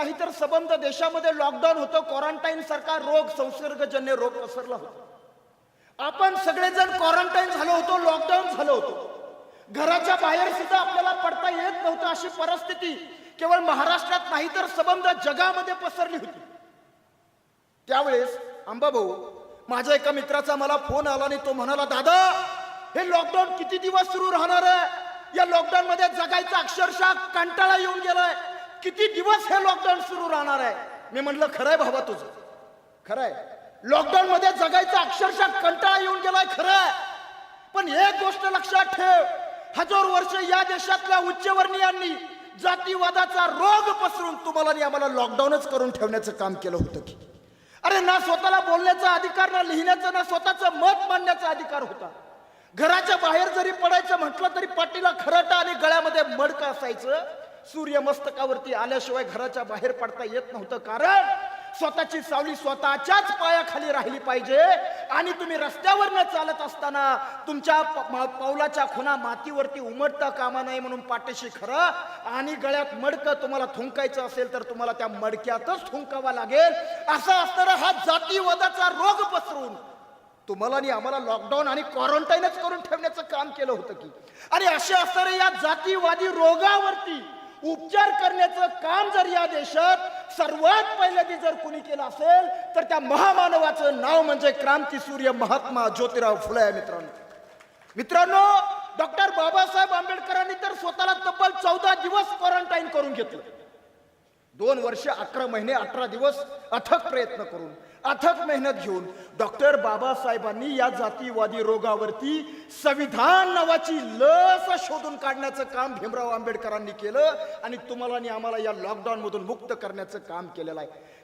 नाही तर सबंध देशामध्ये लॉकडाऊन होतं क्वारंटाईन सारखा रोग संसर्गजन्य रोग पसरला होता. आपण सगळेजण क्वारंटाईन झालो होतो लॉकडाऊन झालो होतो. घराच्या बाहेर सुद्धा आपल्याला पडता येत नव्हतं अशी परिस्थिती केवळ महाराष्ट्रात नाही तर सबंध जगामध्ये पसरली होती. त्यावेळेस आंबाभाऊ माझ्या एका मित्राचा मला फोन आला आणि तो म्हणाला दादा हे लॉकडाऊन किती दिवस सुरू राहणार आहे? या लॉकडाऊन मध्ये जगा अक्षरशः कंटाळा येऊन गेलाय किती दिवस हे लॉकडाऊन सुरू राहणार आहे? मी म्हटलं खरंय भावा तुझं. खरंय. लॉकडाऊन मध्ये जगायचा अक्षरशः कंटाळा येऊन गेलाय खरंय. पण एक गोष्ट लक्षात ठेव. हजार वर्ष या देशातल्या उच्चवर्णीयांनी जातीवादाचा रोग पसरून तुम्हाला आणि आम्हाला लॉकडाऊनच करून ठेवण्याचं काम केलं होतं की. अरे ना स्वतःला बोलण्याचा अधिकार ना लिहिण्याचा ना स्वतःचं मत मांडण्याचा अधिकार होता. घराच्या बाहेर जरी पडायचं म्हटलं तरी पाटीला खरटा आणि गळ्यामध्ये मडकं असायचं. सूर्य मस्तकावरती आल्याशिवाय घराच्या बाहेर पडता येत नव्हतं. कारण स्वतःची सावली स्वतःच्याच पायाखाली राहिली पाहिजे. आणि तुम्ही रस्त्यावर न चालत असताना तुमच्या पावलाच्या खुना मातीवरती उमटता कामा नये म्हणून पाठीशी खरं आणि गळ्यात मडकं तुम्हाला थुंकायचं असेल तर तुम्हाला त्या मडक्यातच थुंकावा लागेल. असं असताना हा जातीवादाचा रोग पसरून तुम्हाला आणि आम्हाला लॉकडाऊन आणि क्वारंटाईनच करून ठेवण्याचं काम केलं होतं की. आणि असे असताना या जातीवादी रोगावरती उपचार करण्याचं काम जर या देशात सर्वात पहिल्यांदा जर कुणी केलं असेल तर त्या महामानवाचं नाव म्हणजे क्रांतीसूर्य महात्मा ज्योतिराव फुले आहे मित्रांनो. मित्रांनो डॉक्टर बाबासाहेब आंबेडकरांनी तर स्वतःला तब्बल चौदा दिवस क्वारंटाईन करून घेतलं. दोन वर्ष अकरा महिने अठरा दिवस अथक प्रयत्न करून अथक मेहनत घेऊन डॉक्टर बाबासाहेबांनी या जातीवादी रोगावरती संविधान नावाची लस शोधून काढण्याचं काम भीमराव आंबेडकरांनी केलं आणि तुम्हाला आणि आम्हाला या लॉकडाऊन मधून मुक्त करण्याचं काम केलेलं आहे.